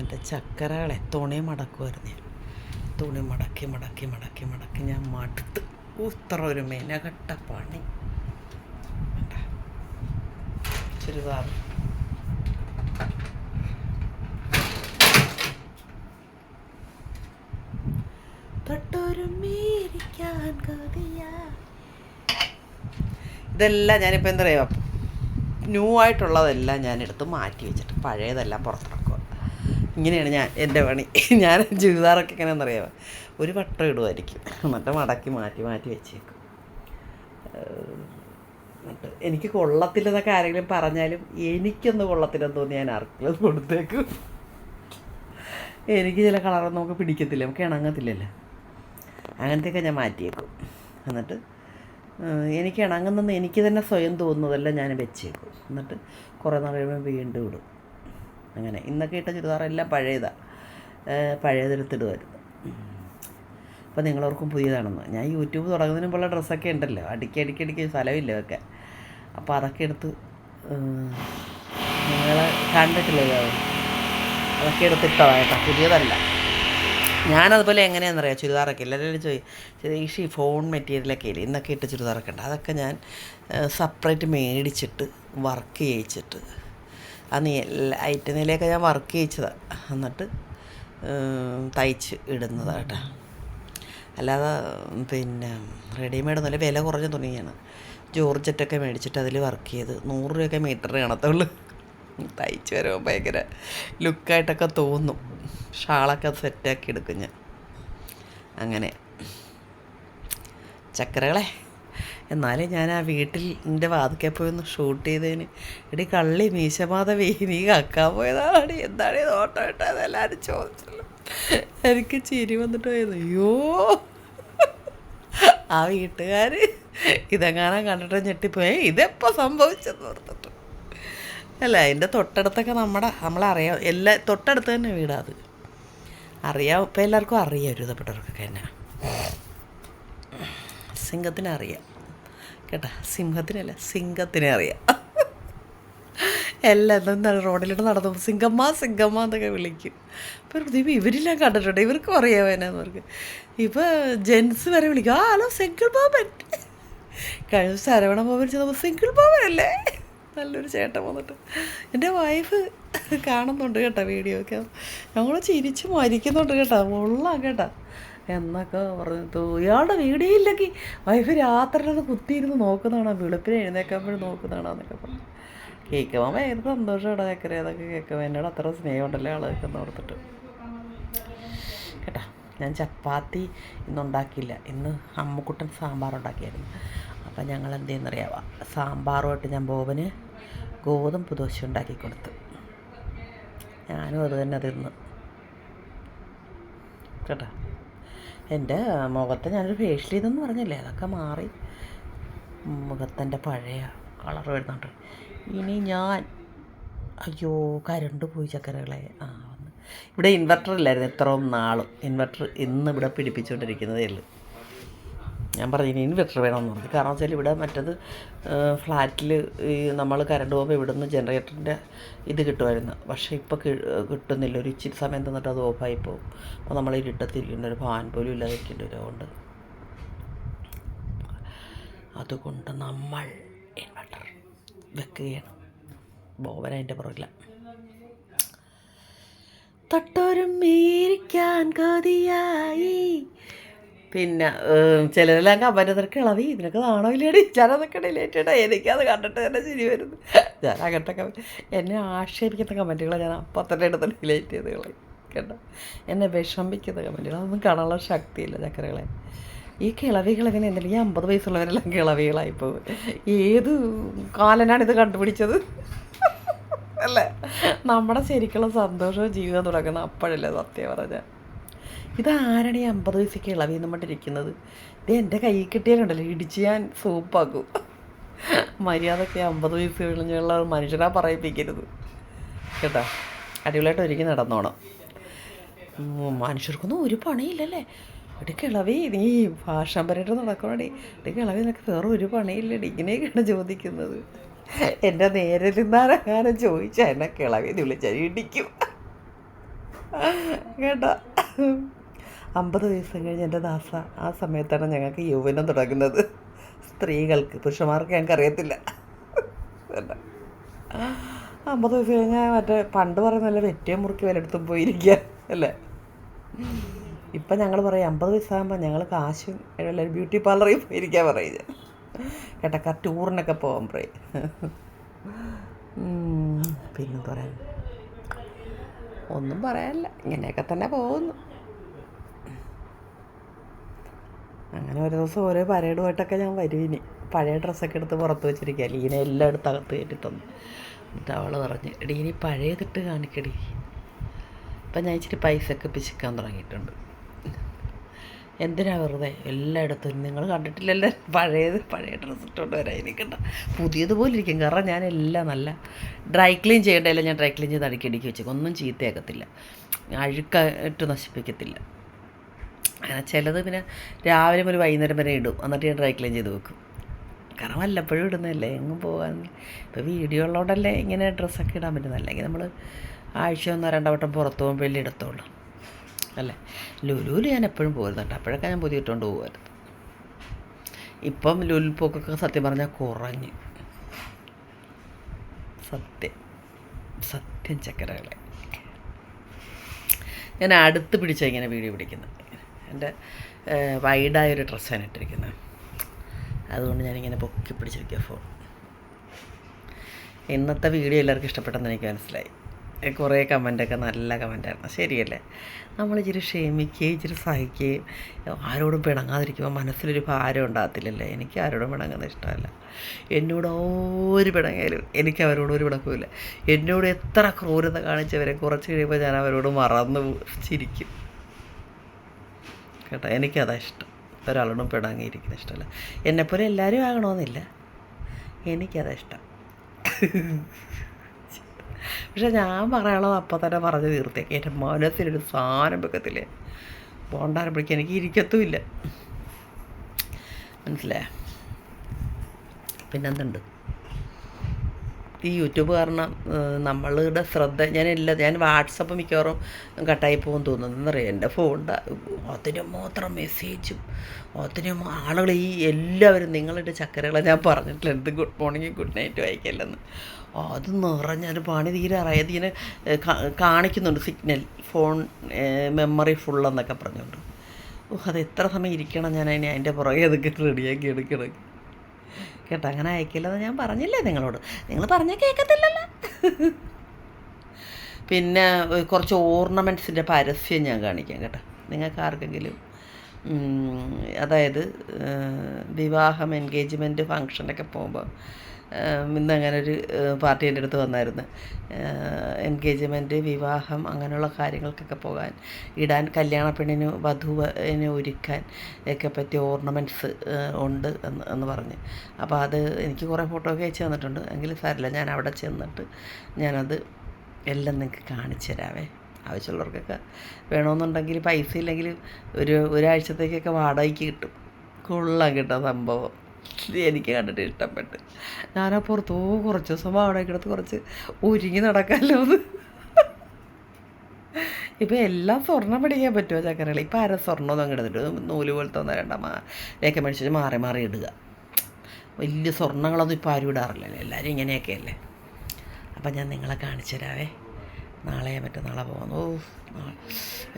എന്റെ ചക്കരകളെ തുണി മടക്കുമായിരുന്നു ഞാൻ തുണി മടക്കി മടക്കി മടക്കി മടക്കി ഞാൻ മടുത്ത്. ഉത്ര ഒരു മെനകട്ട പണി. ചുരിദാർ. കൊതിയാ ഇതെല്ലാം ഞാനിപ്പോൾ എന്താ പറയുക ന്യൂ ആയിട്ടുള്ളതെല്ലാം ഞാനെടുത്ത് മാറ്റി വെച്ചിട്ട് പഴയതെല്ലാം പുറത്തിറക്കുക ഇങ്ങനെയാണ് ഞാൻ എന്റെ പണി. ഞാൻ ചുരിദാറൊക്കെ എങ്ങനെയാണെന്ന് അറിയാമോ ഒരു വട്ടം ഇടുമായിരിക്കും എന്നിട്ട് മടക്കി മാറ്റി മാറ്റി വെച്ചേക്കും. എന്നിട്ട് എനിക്ക് കൊള്ളത്തില്ലെന്നൊക്കെ ആരെങ്കിലും പറഞ്ഞാലും എനിക്കൊന്ന് കൊള്ളത്തില്ലെന്ന് തോന്നി ഞാൻ ആർക്കെങ്കിലും കൊടുത്തേക്കും. എനിക്ക് ചില കളറൊന്നും നമുക്ക് പിടിക്കത്തില്ല. നമുക്ക് ഇണങ്ങത്തില്ലല്ലോ. അങ്ങനത്തെയൊക്കെ ഞാൻ മാറ്റിയേക്കും. എന്നിട്ട് എനിക്ക് ഇണങ്ങുന്നെന്ന് എനിക്ക് തന്നെ സ്വയം തോന്നുന്നതെല്ലാം ഞാൻ വെച്ചേക്കും. എന്നിട്ട് കുറേ നാൾ കഴിയുമ്പോൾ വീണ്ടും ഇടും. അങ്ങനെ ഇന്നൊക്കെ ഇട്ട ചുരിദാറെല്ലാം പഴയതാണ് പഴയതെടുത്തിടുമായിരുന്നു അപ്പോൾ നിങ്ങളോർക്കും പുതിയതാണെന്ന്. ഞാൻ യൂട്യൂബ് തുടങ്ങുന്നതിന് മുമ്പുള്ള ഡ്രസ്സൊക്കെ ഉണ്ടല്ലോ. അടുക്കി അടുക്കി അടുക്കി സ്ഥലമില്ല ഒക്കെ അപ്പോൾ അതൊക്കെ എടുത്ത് നിങ്ങൾ കണ്ടിട്ടില്ലല്ലോ അതൊക്കെ എടുത്തിട്ടോ കേട്ടോ. പുതിയതല്ല. ഞാനതുപോലെ എങ്ങനെയാണെന്നറിയാം? ചുരിദാറൊക്കെ എല്ലാവരും ചോദിച്ചു ഈ ഷിഫോൺ മെറ്റീരിയലൊക്കെ ഇല്ലേ? ഇന്നൊക്കെ ഇട്ട് ചുരിദാറൊക്കെ ഉണ്ട്. അതൊക്കെ ഞാൻ സെപ്പറേറ്റ് മേടിച്ചിട്ട് വർക്ക് ചെയ്യിച്ചിട്ട് ആ നീ ഐറ്റ നിലയൊക്കെ ഞാൻ വർക്ക് ചെയ്യിച്ചതാണ് എന്നിട്ട് തയ്ച്ച് ഇടുന്നതാണ് അല്ലാതെ പിന്നെ റെഡിമെയ്ഡ് നല്ല വില കുറഞ്ഞ തുണിയാണ്. ജോർജറ്റൊക്കെ മേടിച്ചിട്ട് അതിൽ വർക്ക് ചെയ്ത് നൂറ് രൂപയൊക്കെ മീറ്റർ കാണത്തുള്ളൂ. തയ്ച്ച് വരുമ്പോൾ ഭയങ്കര ലുക്കായിട്ടൊക്കെ തോന്നും. ഷാളൊക്കെ സെറ്റാക്കി എടുക്കും ഞാൻ. അങ്ങനെ. ചക്കരകളെ. എന്നാലും ഞാൻ ആ വീട്ടിൽ എന്റെ വാതിക്കെ പോയി ഒന്ന് ഷൂട്ട് ചെയ്തതിന് എടി കള്ളി മീശമാധവി നീ കക്കാൻ പോയതാണ് എന്താണ് ഇത് ഓട്ടോ ഇട്ടത് എല്ലാവരും ചോദിച്ചല്ലോ. എനിക്ക് ചിരി വന്നിട്ട് പോയത്. അയ്യോ. ആ വീട്ടുകാർ ഇതെങ്ങാനും കണ്ടിട്ട് ഞെട്ടിപ്പോയി. ഇതെപ്പോൾ സംഭവിച്ചെന്ന് ഓർത്തിട്ട്. അല്ല അതിന്റെ തൊട്ടടുത്തൊക്കെ നമ്മുടെ നമ്മളറിയാം എല്ലാ തൊട്ടടുത്ത് തന്നെ വീടാ അത്. അറിയാം ഇപ്പം എല്ലാവർക്കും അറിയാം ഒരുതപ്പെട്ടവർക്കൊക്കെ എന്നാ. സിംഹത്തിനെ അറിയാം കേട്ടാ സിംഹത്തിനല്ല സിംഗത്തിനെ അറിയാം. എല്ലാം എന്താണ് റോഡിലോട്ട് നടന്നു സിംഗമ്മ സിംഗമ്മ എന്നൊക്കെ വിളിക്കും. ഇപ്പം ദൈവം ഇവരെല്ലാം കണ്ടിട്ടുണ്ട്? ഇവർക്കും അറിയാമോ എന്നാന്ന് അവർക്ക്. ഇപ്പോൾ ജെൻസ് വരെ വിളിക്കും. ആ ഹലോ സിംഗിൾ ബോബൻ കഴിഞ്ഞ ശരവണ ബോബൻ ചെന്നപ്പോൾ സിംഗിൾ ബോബൻ അല്ലേ നല്ലൊരു ചേട്ടൻ വന്നിട്ട്. എന്റെ വൈഫ് കാണുന്നുണ്ട് കേട്ടോ വീഡിയോ ഒക്കെ ഞങ്ങൾ ചിരിച്ചു മരിക്കുന്നുണ്ട് കേട്ടോ. ഉള്ള കേട്ടോ. എന്നൊക്കെ പറഞ്ഞു. ഇയാളുടെ വീഡിയോ ഇല്ലെങ്കിൽ വൈഫ് രാത്രി അത് കുത്തിയിരുന്ന് നോക്കുന്നതാണോ? വെളുപ്പിന് എഴുന്നേക്കുമ്പോഴും നോക്കുന്നതാണോ എന്നൊക്കെ പറഞ്ഞു. കേൾക്കുമ്പോൾ ഭയങ്കര സന്തോഷമാണ് ചക്കര അതൊക്കെ കേൾക്കുമ്പോൾ എന്നോട് അത്ര സ്നേഹമുണ്ടല്ലോ ആളൊക്കെ ഓർത്തിട്ട്. കേട്ടോ ഞാൻ ചപ്പാത്തി ഇന്നുണ്ടാക്കിയില്ല ഇന്ന് അമ്മക്കുട്ടൻ സാമ്പാർ ഉണ്ടാക്കിയായിരുന്നു. അപ്പം ഞങ്ങൾ എന്ത് ചെയ്യുന്നറിയാവാ? സാമ്പാറുമായിട്ട് ഞാൻ ബോബന് ഗോതമ്പ് ദോശ ഉണ്ടാക്കി കൊടുത്തു. ഞാനും അത് തന്നെ തിന്ന്. കേട്ടോ. എന്റെ മുഖത്ത് ഞാനൊരു ഫേഷ്യൽ ചെയ്തെന്ന് പറഞ്ഞില്ലേ? അതൊക്കെ മാറി. മുഖത്തിന്റെ പഴയ കളർ വരുന്നുണ്ട്. ഇനി ഞാൻ അയ്യോ കരണ്ട് പോയി ചക്കരകളെ. ആ ഇവിടെ ഇൻവെർട്ടർ ഇല്ലായിരുന്നു ഇത്രയും നാളും. ഇൻവെർട്ടർ ഇന്ന് ഇവിടെ പിടിപ്പിച്ചുകൊണ്ടിരിക്കുന്നതേ ഉള്ളൂ. ഞാൻ പറഞ്ഞു ഇൻവെർട്ടർ വേണമെന്ന് പറഞ്ഞു. കാരണം വെച്ചാൽ ഇവിടെ മറ്റത് ഫ്ലാറ്റിൽ ഈ നമ്മൾ കരണ്ട് പോകുമ്പോൾ ഇവിടെ നിന്ന് ജനറേറ്ററിന്റെ ഇത് കിട്ടുമായിരുന്നു. പക്ഷേ ഇപ്പോൾ കിട്ടുന്നില്ല. ഒരു ഇച്ചിരി സമയം തന്നിട്ട് അത് ഓഫായി പോകും. അപ്പോൾ നമ്മൾ ഇരുട്ടത്തിരിക്കേണ്ട ഒരു ഫാൻ പോലും ഇല്ലാതിരിക്കേണ്ടി വരും. അതുകൊണ്ട് അതുകൊണ്ട് നമ്മൾ ഇൻവെർട്ടർ വെക്കുകയാണ്. ബോവൻ അതിന്റെ പുറകില്ല തൊട്ടോരും മേരിക്കാൻ കൊതിയായി പിന്നെ ചിലരെല്ലാം കമന്റ് ഇളവി ഇതിനൊക്കെ നാണോ ഇല്ലേടി? ഞാനതൊക്കെ ഡിലേറ്റ് ഇടാ എനിക്കത് കണ്ടിട്ട് തന്നെ ശരി വരുന്നു. ഞാൻ അങ്ങനത്തെ എന്നെ ആക്ഷേപിക്കുന്ന കമന്റുകളെ ഞാൻ അപ്പം തന്നെ എടുത്ത് ഡിലേറ്റ് ചെയ്ത് കേട്ടോ? എന്നെ വിഷമിക്കുന്ന കമന്റുകൾ അതൊന്നും കാണാനുള്ള ശക്തിയില്ല ചക്കരകളെ. ഈ കിളവികൾ എങ്ങനെ എന്തെങ്കിലും ഈ അമ്പത് വയസ്സുള്ളവരെല്ലാം കിളവികളായിപ്പോൾ ഏത് ഇത് കണ്ടുപിടിച്ചത്? അല്ലേ? നമ്മുടെ ശരിക്കുള്ള സന്തോഷവും ജീവിതം തുടങ്ങുന്ന അപ്പോഴല്ലേ സത്യം പറഞ്ഞാൽ ഇതാരാണ് ഈ അമ്പത് വയസ്സൊക്കെ ഇളവി നമ്മട്ടിരിക്കുന്നത് ഇത് എന്റെ കൈ കിട്ടിയാലുണ്ടല്ലോ ഇടിച്ച് ഞാൻ സൂപ്പാക്കും. മര്യാദയ്ക്ക് അമ്പത് വയസ്സ് കഴിഞ്ഞുള്ള മനുഷ്യനാ പറയിപ്പിക്കരുത്. കേട്ടോ? അടിപൊളിയായിട്ട് ഒരുക്കി നടന്നോണം. മനുഷ്യർക്കൊന്നും ഒരു പണിയില്ലല്ലേ? ഇവിടെ കിളവി നീ ഭാഷാൻ പരട്ട് നടക്കണടി? ഇവിടെ കിളവി നിനക്ക് വേറെ ഒരു പണിയില്ലടി. ഇങ്ങനെയൊക്കെയാണ് ചോദിക്കുന്നത്. എന്റെ നേരെ നിന്നാരങ്ങാനും ചോദിച്ചാൽ എന്നെ കിളവി വിളിച്ചാൽ ഇടിക്കും. കേട്ടോ? അമ്പത് ദിവസം കഴിഞ്ഞ് എന്റെ ദാസ ആ സമയത്താണ് ഞങ്ങൾക്ക് യൗവനം തുടങ്ങുന്നത്. സ്ത്രീകൾക്ക് പുരുഷന്മാർക്ക് ഞങ്ങൾക്ക് അറിയത്തില്ല അമ്പത് ദിവസം കഴിഞ്ഞാൽ മറ്റേ പണ്ട് പറയുന്നല്ല വെറ്റേ മുറുക്കി വരടുത്തും പോയിരിക്കുക അല്ലേ? ഇപ്പം ഞങ്ങൾ പറയും അമ്പത് വയസ്സാകുമ്പോൾ ഞങ്ങൾ കാശും എല്ലാവരും ബ്യൂട്ടി പാർലറിൽ പോയിരിക്കാൻ പറയും കേട്ടക്കാർ കേട്ടോ ടൂറിനൊക്കെ പോകാൻ പറയും പിന്നെ പറയാൻ ഒന്നും പറയാനില്ല. ഇങ്ങനെയൊക്കെ തന്നെ പോകുന്നു. അങ്ങനെ ഒരു ദിവസം ഓരോ പരേഡുമായിട്ടൊക്കെ ഞാൻ വരും ഇനി. പഴയ ഡ്രസ്സൊക്കെ എടുത്ത് പുറത്ത് വെച്ചിരിക്കുക ലീന എല്ലാം എടുത്ത് അകത്ത് കയറ്റി തന്നു എന്നിട്ട് അവൾ പറഞ്ഞ് എടീ ഇനി പഴയതിട്ട് കാണിക്കടി. അപ്പം ഞാൻ ഇച്ചിരി പൈസ ഒക്കെ പിശിക്കാൻ തുടങ്ങിയിട്ടുണ്ട്. എന്തിനാ വെറുതെ? എല്ലായിടത്തും നിങ്ങൾ കണ്ടിട്ടില്ലല്ലോ. പഴയത് പഴയ ഡ്രസ്സ് ഇട്ടുകൊണ്ട് വരാം എനിക്കണ്ട പുതിയതുപോലെ ഇരിക്കും. കാരണം ഞാൻ എല്ലാം നല്ല ഡ്രൈ ക്ലീൻ ചെയ്യേണ്ടതല്ല. ഞാൻ ഡ്രൈ ക്ലീൻ ചെയ്ത് അടുക്കി അടുക്കി വെച്ചേക്കും. ഒന്നും ചീത്തയാക്കത്തില്ല. അഴുക്കായിട്ട് നശിപ്പിക്കത്തില്ല. ചിലത് പിന്നെ രാവിലെ മുതൽ വൈകുന്നേരം വരെ ഇടും. എന്നിട്ട് ഞാൻ ഡ്രൈ ക്ലീൻ ചെയ്ത് വെക്കും. കാരണം വല്ലപ്പോഴും ഇടുന്നതല്ലേ? എങ്ങും പോകാൻ. ഇപ്പോൾ വീഡിയോ ഉള്ളതുകൊണ്ടല്ലേ ഇങ്ങനെ ഡ്രസ്സൊക്കെ ഇടാൻ പറ്റുന്നത്? അല്ലെങ്കിൽ നമ്മൾ ആഴ്ച ഒന്നോ രണ്ടോ വട്ടം പുറത്ത് വലിയ ഇടത്തുള്ളൂ. അല്ലേ? ലുലുവിൽ ഞാൻ എപ്പോഴും പോരുന്നുണ്ട്. അപ്പോഴൊക്കെ ഞാൻ പുതിയ ഇട്ടുകൊണ്ട് പോകുമായിരുന്നു ഇപ്പം ലുലു പോക്കൊക്കെ സത്യം പറഞ്ഞാൽ കുറഞ്ഞ്. സത്യം. സത്യം ചക്കരകളെ. ഞാൻ അടുത്ത് പിടിച്ചാണ് ഇങ്ങനെ വീഡിയോ പിടിക്കുന്നത് എന്റെ വൈഡായൊരു ഡ്രസ്സാണ് ഇട്ടിരിക്കുന്നത്. അതുകൊണ്ട് ഞാനിങ്ങനെ പൊക്കി പിടിച്ചിരിക്കുക ഫോൺ. ഇന്നത്തെ വീഡിയോ എല്ലാവർക്കും ഇഷ്ടപ്പെട്ടെന്ന് എനിക്ക് മനസ്സിലായി. കുറേ കമന്റൊക്കെ നല്ല കമന്റായിരുന്നു. ശരിയല്ലേ? നമ്മൾ ഇച്ചിരി ക്ഷമിക്കുകയും ഇച്ചിരി സഹിക്കുകയും ആരോടും പിണങ്ങാതിരിക്കുമ്പോൾ മനസ്സിലൊരു ഭാരം ഉണ്ടാകത്തില്ലല്ലേ? എനിക്ക് ആരോടും പിണങ്ങുന്ന ഇഷ്ടമല്ല. എന്നോട് ഒരു പിണങ്ങിയാലും എനിക്ക് അവരോട് ഒരു പിണക്കുമില്ല എന്നോട് എത്ര ക്രൂരത കാണിച്ചവരെ കുറച്ച് കഴിയുമ്പോൾ ഞാൻ അവരോട് മറന്നു ചിരിക്കും. കേട്ടോ. എനിക്കതാ ഇഷ്ടം. ഒരാളോടും പെടാങ്ങിയിരിക്കുന്ന ഇഷ്ടമല്ല. എന്നെപ്പോലെ എല്ലാവരും ആകണമെന്നില്ല എനിക്കതാ ഇഷ്ടം. പക്ഷെ ഞാൻ പറയാനുള്ളത് അപ്പം തന്നെ പറഞ്ഞ് തീർത്തേക്ക് എന്റെ മനസ്സിലൊരു സാധനം വെക്കത്തില്ലേ? ബോണ്ടാരം പിടിക്കാൻ എനിക്ക് ഇരിക്കത്തുമില്ല. മനസ്സിലായ? പിന്നെന്തുണ്ട്? ഈ യൂട്യൂബ് കാരണം നമ്മളുടെ ശ്രദ്ധ ഞാൻ എല്ലാ ഞാൻ വാട്സപ്പ് മിക്കവാറും കട്ടായി പോകും തോന്നുന്നു. എന്നറിയാം എന്റെ ഫോണിന്റെ അതിന് മാത്രം മെസ്സേജും അതിന് ആളുകൾ ഈ എല്ലാവരും നിങ്ങളുടെ ചക്കരകളെ ഞാൻ പറഞ്ഞിട്ടില്ല. എന്ത് ഗുഡ് മോർണിംഗ് ഗുഡ് നൈറ്റ് വായിക്കല്ലെന്ന്. അത് നിറഞ്ഞൊരു പണി തീരാറായി അതിങ്ങനെ ഇങ്ങനെ കാണിക്കുന്നുണ്ട് സിഗ്നൽ ഫോൺ മെമ്മറി ഫുള്ളെന്നൊക്കെ പറഞ്ഞുകൊണ്ട്. ഓ അത് എത്ര സമയം ഇരിക്കണം ഞാൻ അതിനെ അതിന്റെ പുറകെ അതൊക്കെ റെഡിയാക്കി എടുക്കണം കേട്ടോ അങ്ങനെ അയക്കില്ലെന്ന് ഞാൻ പറഞ്ഞില്ലേ നിങ്ങളോട്? നിങ്ങൾ പറഞ്ഞാൽ കേൾക്കത്തില്ലല്ലോ പിന്നെ കുറച്ച് ഓർണമെന്റ്സിന്റെ പരസ്യം ഞാൻ കാണിക്കാം കേട്ടോ. നിങ്ങൾക്ക് ആർക്കെങ്കിലും അതായത് വിവാഹം എൻഗേജ്മെന്റ് ഫങ്ഷനൊക്കെ പോകുമ്പോൾ ഇന്ന് അങ്ങനെ ഒരു പാർട്ടി എന്റെ അടുത്ത് വന്നായിരുന്നു. എൻഗേജ്മെന്റ് വിവാഹം അങ്ങനെയുള്ള കാര്യങ്ങൾക്കൊക്കെ പോകാൻ ഇടാൻ കല്യാണ പെണ്ണിന് വധുവിനെ ഒരുക്കാൻ ഒക്കെ പറ്റിയ ഓർണമെന്റ്സ് ഉണ്ട് എന്ന് എന്ന് പറഞ്ഞ്. അപ്പോൾ അത് എനിക്ക് കുറേ ഫോട്ടോ ഒക്കെ അയച്ചു തന്നിട്ടുണ്ട്. എങ്കിലും സാരില്ല ഞാൻ അവിടെ ചെന്നിട്ട് ഞാനത് എല്ലാം നിങ്ങൾക്ക് കാണിച്ചു തരാവേ. ആവശ്യമുള്ളവർക്കൊക്കെ വേണമെന്നുണ്ടെങ്കിൽ പൈസ ഇല്ലെങ്കിൽ ഒരു ഒരാഴ്ചത്തേക്കൊക്കെ വാടകയ്ക്ക് കിട്ടും. കൊള്ളാം കേട്ടോ സംഭവം. എനിക്ക് കണ്ടിട്ട് ഇഷ്ടപ്പെട്ട്. ഞാനാ പുറത്തോ കുറച്ച് ദിവസം വാടകയ്ക്ക് എടുത്ത് കുറച്ച് ഒരുങ്ങി നടക്കാമല്ലോ അത് ഇപ്പം എല്ലാം സ്വർണം പഠിക്കാൻ പറ്റുമോ ചക്കരകളി? ഇപ്പം ആരും സ്വർണമൊന്നും അങ്ങ് എടുത്തിട്ട് നൂൽ പോലത്തെ ഒന്നും രണ്ട മാ രേഖ മേടിച്ചിട്ട് മാറി മാറി ഇടുക. വലിയ സ്വർണങ്ങളൊന്നും ഇപ്പോൾ ആരും ഇടാറില്ലല്ലോ. എല്ലാവരും ഇങ്ങനെയൊക്കെയല്ലേ? അപ്പം ഞാൻ നിങ്ങളെ കാണിച്ചു തരാവേ. നാളെ മറ്റന്നാളെ പോകാം ഓ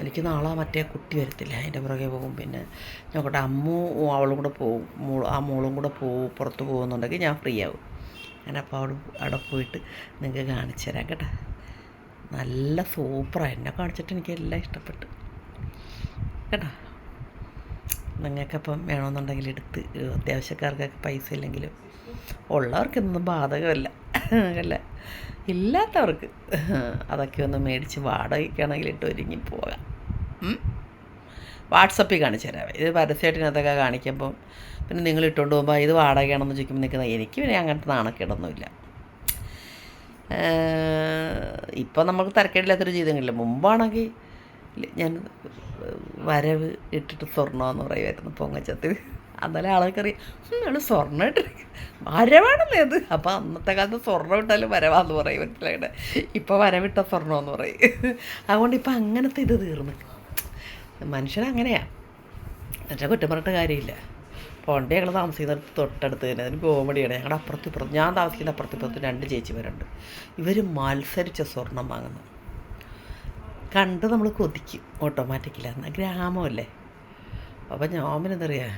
എനിക്ക് നാളെ മറ്റേ കുട്ടി വരത്തില്ല. അതിന്റെ പുറകെ പോകും. പിന്നെ നോക്കട്ടെ അമ്മു അവളും കൂടെ പോകും മോൾ ആ മോളും കൂടെ പോകും പുറത്ത് പോകുന്നുണ്ടെങ്കിൽ ഞാൻ ഫ്രീ ആവും. ഞാൻ അപ്പോൾ അവിടെ അവിടെ പോയിട്ട് നിങ്ങൾക്ക് കാണിച്ചു തരാം കേട്ടോ. നല്ല സൂപ്പറാണ് എന്നെ കാണിച്ചിട്ട് എനിക്ക് എല്ലാം ഇഷ്ടപ്പെട്ടു. കേട്ടോ? നിങ്ങൾക്കപ്പം വേണമെന്നുണ്ടെങ്കിൽ എടുത്ത് അത്യാവശ്യക്കാർക്കൊക്കെ പൈസ ഇല്ലെങ്കിലും ഉള്ളവർക്കൊന്നും ബാധകമല്ല. അല്ല? ഇല്ലാത്തവർക്ക് അതൊക്കെ ഒന്ന് മേടിച്ച് വാടകയ്ക്കാണെങ്കിൽ ഇട്ട് ഒരുങ്ങി പോകാം? വാട്സപ്പിൽ കാണിച്ചു തരാം. ഇത് പരസ്യമായിട്ടിനകത്തൊക്കെ കാണിക്കുമ്പം പിന്നെ നിങ്ങൾ ഇട്ടുകൊണ്ട് പോകുമ്പോൾ ഇത് വാടകയാണെന്ന് ചോദിക്കുമ്പോൾ നിൽക്കുന്നത് എനിക്ക് പിന്നെ അങ്ങനത്തെ നാണക്കേടൊന്നുമില്ല. ഇപ്പം നമുക്ക് തരക്കേടില്ലാത്തൊരു ജീവിതങ്ങളില്ല? മുമ്പാണെങ്കിൽ ഞാൻ വരവ് ഇട്ടിട്ട് സ്വർണമെന്ന് പറയുമായിരുന്നു പൊങ്ങച്ചത്തിൽ. അന്നലെ അറിയാം അവൾ സ്വർണം ഇട്ടിരിക്കും വരവാണല്ലേ അത്. അപ്പോൾ അന്നത്തെ കാലത്ത് സ്വർണം ഇട്ടാലും വരവാന്ന് പറയും മനസ്സിലായിട്ട് ഇപ്പോൾ വരവിട്ട സ്വർണമെന്ന് പറയും. അതുകൊണ്ട് ഇപ്പം അങ്ങനത്തെ ഇത് തീർന്നു. മനുഷ്യനങ്ങനെയാണ് മനുഷ്യനെ കുറ്റം പറഞ്ഞിട്ട് കാര്യമില്ല. പോണ്ടി ഞങ്ങൾ താമസിക്കുന്നിടത്ത് തൊട്ടടുത്ത് തന്നെ അതിന് കോമഡിയാണ് ഞങ്ങളുടെ അപ്പുറത്ത് ഇപ്പുറത്ത് ഞാൻ താമസിക്കുന്ന അപ്പുറത്ത് ഇപ്പുറത്ത് രണ്ട് ചേച്ചിമാരുണ്ട്. ഇവർ മത്സരിച്ച സ്വർണം വാങ്ങുന്നു. കണ്ട് നമ്മൾ കൊതിക്കും ഓട്ടോമാറ്റിക്കില്ല എന്നാൽ ഗ്രാമമല്ലേ അപ്പം ഞാൻ എന്തറിയാ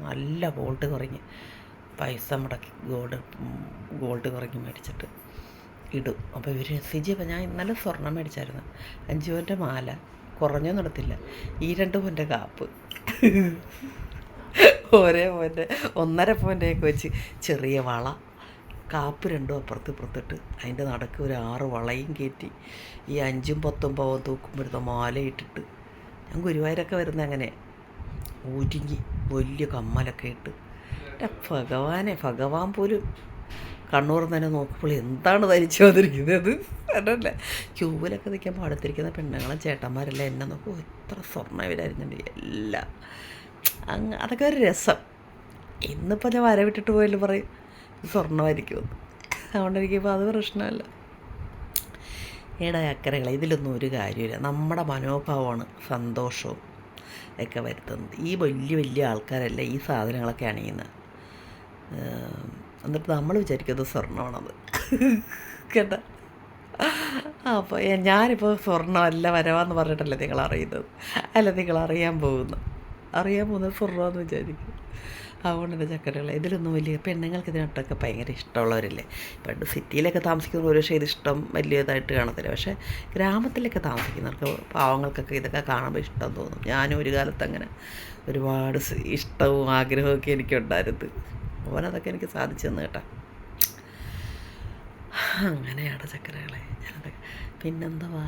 നല്ല ഗോൾഡ് കുറഞ്ഞ്. പൈസ മുടക്കി ഗോൾഡ് ഗോൾഡ് കുറഞ്ഞ് മേടിച്ചിട്ട് ഇടും. അപ്പോൾ ഇവർ സിജി അപ്പം ഞാൻ ഇന്നലെ സ്വർണം മേടിച്ചായിരുന്നു. അഞ്ച് പവന്റെ മാല. കുറഞ്ഞു നടത്തില്ല ഈ രണ്ട് പവന്റെ കാപ്പ്. ഒരേ പോന്റെ ഒന്നര പോന്റെയൊക്കെ വെച്ച് ചെറിയ വള. കാപ്പ് രണ്ടും അപ്പുറത്ത് ഇപ്പുറത്തിട്ട് അതിന്റെ നടക്ക് ഒരു ആറ് വളയും കയറ്റി ഈ അഞ്ചും പത്തും പവൻ തൂക്കുമ്പോഴത്തെ മാല ഇട്ടിട്ട് ഞാൻ ഗുരുവായൂരൊക്കെ വരുന്ന അങ്ങനെ ഒരുങ്ങി വലിയ കമ്മലൊക്കെ ഇട്ട്. ഭഗവാനെ ഭഗവാൻ പോലും കണ്ണൂർ തന്നെ നോക്കുമ്പോൾ എന്താണ് ധരിച്ചു വന്നിരിക്കുന്നത് അല്ല ക്യൂവിലൊക്കെ നിൽക്കുമ്പോൾ അടുത്തിരിക്കുന്ന പെണ്ണുങ്ങളും ചേട്ടന്മാരെല്ലാം എന്നെ നോക്കും എത്ര സ്വർണം ഇവരായിരുന്നുണ്ട് എല്ലാം. അങ്ങ് അതൊക്കെ ഒരു രസം. ഇന്നിപ്പോൾ ഞാൻ വരവിട്ടിട്ട് പോയാലും പറയും. സ്വർണമായിരിക്കും അതുകൊണ്ട് എനിക്കിപ്പോൾ അത് പ്രശ്നമല്ല. ഏടാ അക്കരകളെ ഇതിലൊന്നും ഒരു കാര്യമില്ല. നമ്മുടെ മനോഭാവമാണ് സന്തോഷവും. ഒക്കെ വരുത്തുന്നത്. ഈ വലിയ വലിയ ആൾക്കാരല്ല ഈ സാധനങ്ങളൊക്കെ അണിയുന്നത്. എന്നിട്ട് നമ്മൾ വിചാരിക്കുന്നത് സ്വർണമാണത്. കേട്ടോ? അപ്പോൾ ഞാനിപ്പോൾ സ്വർണമല്ല വരവാന്ന് പറഞ്ഞിട്ടല്ലേ നിങ്ങൾ അറിയുന്നത് അല്ല നിങ്ങൾ അറിയാൻ പോകുന്നു അറിയാൻ പോകുന്നത് സ്വർണമെന്ന് വിചാരിക്കും. അതുകൊണ്ട് എന്റെ ചക്കരകളെ. ഇതിലൊന്നും വലിയ പെണ്ണുങ്ങൾക്ക് ഇതിനോട്ടൊക്കെ ഭയങ്കര ഇഷ്ടമുള്ളവരില്ലേ? പണ്ട് സിറ്റിയിലൊക്കെ താമസിക്കുന്നവർ പക്ഷേ ഇതിഷ്ടം വലിയതായിട്ട് കാണത്തില്ല. പക്ഷേ ഗ്രാമത്തിലൊക്കെ താമസിക്കുന്നവർക്ക് പാവങ്ങൾക്കൊക്കെ ഇതൊക്കെ കാണുമ്പോൾ ഇഷ്ടം തോന്നും. ഞാനും ഒരു കാലത്ത് അങ്ങനെ ഒരുപാട് ഇഷ്ടവും ആഗ്രഹമൊക്കെ എനിക്കുണ്ടായിരുന്നു. അവനതൊക്കെ എനിക്ക് സാധിച്ചു തന്നു കേട്ടോ. അങ്ങനെയാണ് ചക്കരകളെ. പിന്നെന്തുവാ?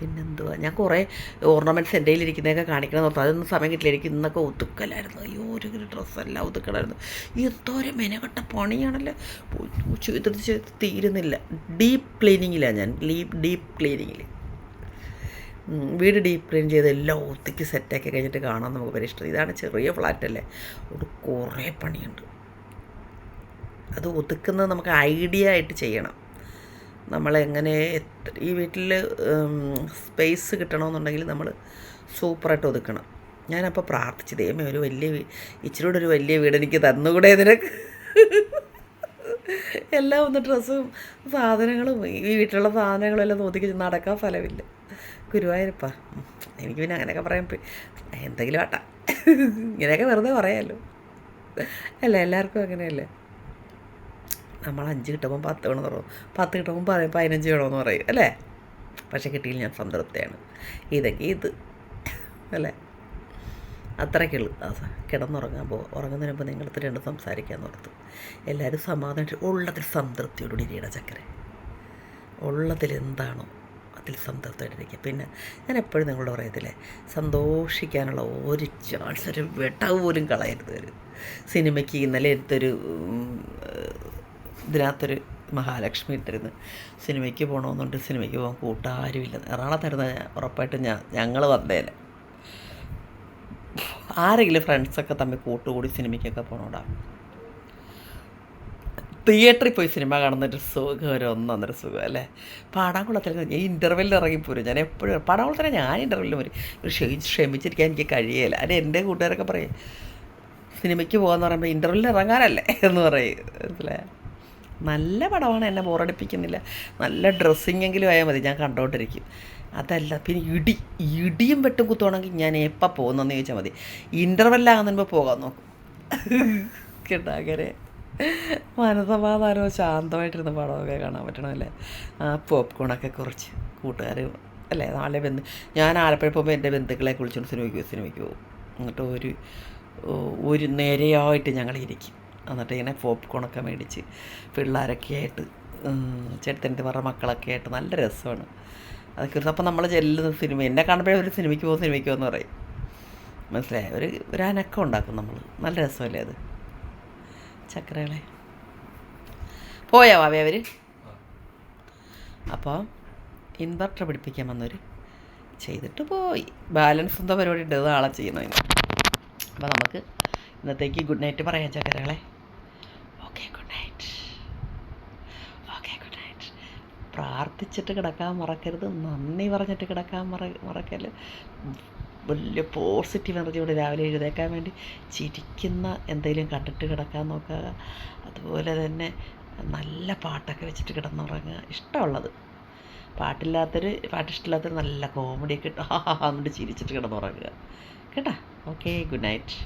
പിന്നെന്തുവാ? ഞാൻ കുറേ ഓർണമെന്റ്സ് എന്റെ കയ്യിലിരിക്കുന്നതൊക്കെ കാണിക്കണം എന്ന് അതൊന്നും സമയം കിട്ടില്ല. ഇന്നൊക്കെ ഒതുക്കലായിരുന്നു. അയ്യോ ഒരു ഡ്രസ്സെല്ലാം ഒതുക്കലായിരുന്നു എന്തോരം മെനകെട്ട പണിയാണല്ലോ? ചെയ്തിട്ട് ചെയ്ത് തീരുന്നില്ല. ഡീപ്പ് ക്ലീനിങ്ങിലാണ് ഞാൻ. ഡീപ്പ് ഡീപ്പ് ക്ലീനിങ്ങിൽ വീട് ഡീപ്പ് ക്ലീൻ ചെയ്ത് എല്ലാം ഒതുക്കി സെറ്റാക്കി കഴിഞ്ഞിട്ട് കാണാൻ നമുക്ക് ഭയങ്കര ഇഷ്ടം. ഇതാണ് ചെറിയ ഫ്ലാറ്റല്ലേ ഒരു കുറേ പണിയുണ്ട്. അത് ഒതുക്കുന്നത് നമുക്ക് ഐഡിയ ആയിട്ട് ചെയ്യണം. നമ്മളെങ്ങനെ ഈ വീട്ടിൽ സ്പേസ് കിട്ടണമെന്നുണ്ടെങ്കിൽ നമ്മൾ സൂപ്പറായിട്ട് ഒതുക്കണം. ഞാനപ്പോൾ പ്രാർത്ഥിച്ചു ദൈവമേ ഒരു വലിയ ഇച്ചിരി ഒരു വലിയ വീട് എനിക്ക് തന്നുകൂടെ നിനക്ക്? എല്ലാം ഒന്ന് ഡ്രസ്സും സാധനങ്ങളും ഈ വീട്ടിലുള്ള സാധനങ്ങളും എല്ലാം ഒതുക്കി നടക്കാൻ ഫലമില്ല. ഗുരുവായൂരപ്പ എനിക്ക് പിന്നെ അങ്ങനെയൊക്കെ പറയാൻ എന്തെങ്കിലും ആട്ടാ. ഇങ്ങനെയൊക്കെ വെറുതെ പറയാമല്ലോ അല്ല എല്ലാവർക്കും അങ്ങനെയല്ലേ? നമ്മൾ അഞ്ച് കിട്ടുമ്പോൾ പത്ത് എന്ന് പറയും. പത്ത് കിട്ടുമ്പോൾ പറയും പതിനഞ്ച് വേണമെന്ന് പറയും അല്ലേ? പക്ഷേ കിട്ടിയില്ല ഞാൻ സംതൃപ്തിയാണ്. ഇതൊക്കെ ഇത് അല്ലേ? അത്രയ്ക്കുള്ളൂ കിടന്നുറങ്ങാൻ പോകും ഉറങ്ങുന്നതിന് മുമ്പ് നിങ്ങളടുത്ത് രണ്ട് സംസാരിക്കാൻ ഓർത്തു എല്ലാവരും സമാധാനം ഉള്ളതിൽ സംതൃപ്തിയോടുകൂടി ഇരിക്കണം ചക്കരെ. ഉള്ളതിൽ എന്താണോ അതിൽ സംതൃപ്തിയായിട്ടിരിക്കുക പിന്നെ ഞാൻ എപ്പോഴും നിങ്ങളോട് പറയത്തില്ലേ സന്തോഷിക്കാനുള്ള ഒരു ചാൻസ് ഒരു വെട്ടവ് പോലും കളയരുത് ഒരു സിനിമയ്ക്ക് ഇന്നലെ എടുത്തൊരു ഇതിനകത്തൊരു മഹാലക്ഷ്മി ഇട്ടിരുന്ന്. സിനിമയ്ക്ക് പോകണമെന്നുണ്ട് സിനിമയ്ക്ക് പോകാൻ കൂട്ടാരുമില്ല. എറണാകുളത്തായിരുന്നു ഉറപ്പായിട്ടും ഞാൻ ഞങ്ങൾ വന്നേനെ. ആരെങ്കിലും ഫ്രണ്ട്സൊക്കെ തമ്മിൽ കൂട്ടുകൂടി സിനിമയ്ക്കൊക്കെ പോകണോടാ തിയേറ്ററിൽ പോയി സിനിമ കാണുന്നൊരു സുഖം ഒരു ഒന്നൊന്നര സുഖം അല്ലേ? പാടാംകുളത്തിൽ ഞാൻ ഇന്റർവെല്ലിൽ ഇറങ്ങിപ്പോരും ഞാൻ എപ്പോഴും പാടാംകുളത്തിലെ ഞാൻ ഇന്റർവെല്ലിൽ വരും ക്ഷമി ക്ഷമിച്ചിരിക്കാൻ എനിക്ക് കഴിയില്ല അത് എന്റെ കൂട്ടുകാരൊക്കെ പറയും സിനിമയ്ക്ക് പോകാന്ന് പറയുമ്പോൾ ഇന്റർവെല്ലിൽ ഇറങ്ങാനല്ലേ? എന്ന് പറയും. മനസ്സിലായോ? നല്ല പടമാണ് എന്നെ ബോറടിപ്പിക്കുന്നില്ല. നല്ല ഡ്രസ്സിങ്ങെങ്കിലും ആയാൽ മതി ഞാൻ കണ്ടോണ്ടിരിക്കും. അതല്ല പിന്നെ ഇടി ഇടിയും വെട്ടും കുത്തുവാണെങ്കിൽ ഞാൻ എപ്പോൾ പോകുന്നതെന്ന് ചോദിച്ചാൽ മതി. ഇന്റർവെല്ലാകുന്നതിന് പോകാൻ നോക്കും. കിട്ടാകരെ മനസമാധാനവും ശാന്തമായിട്ടിരുന്ന പടമൊക്കെ കാണാൻ പറ്റണമല്ലേ? ആ പോപ്കോണൊക്കെ കുറച്ച് കൂട്ടുകാർ അല്ലേ? നാളെ ബന്ധു ഞാൻ ആലപ്പുഴ പോകുമ്പോൾ എന്റെ ബന്ധുക്കളെ കുളിച്ചുകൊണ്ട് സിനിമയ്ക്ക് സിനിമയ്ക്ക് പോകും എന്നിട്ട് ഒരു ഒരു നേരെയായിട്ട് ഞങ്ങൾ ഇരിക്കും എന്നിട്ട് ഇങ്ങനെ പോപ്കോണൊക്കെ മേടിച്ച് പിള്ളേരൊക്കെ ആയിട്ട് ചേട്ടന്റെ പറ മക്കളൊക്കെ ആയിട്ട് നല്ല രസമാണ്. അതൊക്കെ അപ്പം നമ്മൾ ചെല്ലുന്ന സിനിമ എന്നെ കാണുമ്പോഴേ ഒരു സിനിമയ്ക്ക് പോകും സിനിമയ്ക്ക് പോകുമെന്ന് പറയും. മനസ്സിലായി? ഒരു ഒരു അനക്കം ഉണ്ടാക്കും നമ്മൾ നല്ല രസമല്ലേ അത്? ചക്കരകളെ പോയാ വാവേ അവർ അപ്പോൾ ഇൻവെർട്ടർ പിടിപ്പിക്കാൻ വന്നവർ ചെയ്തിട്ട് പോയി. ബാലൻസ് എന്താ പരിപാടി ഉണ്ട് നാളെ ചെയ്യുന്നതിന് അപ്പോൾ നമുക്ക് ഇന്നത്തേക്ക് ഗുഡ് നൈറ്റ് പറയാം ചക്കരകളെ okay good night okay good night പ്രാർത്ഥിച്ചിട്ട് കിടക്കാൻ മറക്കരുത്. നന്ദി പറഞ്ഞിട്ട് കിടക്കാൻ മറ മറക്കൽ വലിയ പോസിറ്റീവ് എനർജിയോടെ രാവിലെ എഴുതേക്കാൻ വേണ്ടി ചിരിക്കുന്ന എന്തെങ്കിലും കണ്ടിട്ട് കിടക്കാൻ നോക്കുക. അതുപോലെ തന്നെ നല്ല പാട്ടൊക്കെ വെച്ചിട്ട് കിടന്നുറങ്ങുക. ഇഷ്ടമുള്ളത്. പാട്ടില്ലാത്തൊരു പാട്ടിഷ്ടമില്ലാത്തൊരു നല്ല കോമഡിയൊക്കെ ഇട്ട് എന്നിട്ട് ചിരിച്ചിട്ട് കിടന്നുറങ്ങുക. കേട്ടോ? Okay good night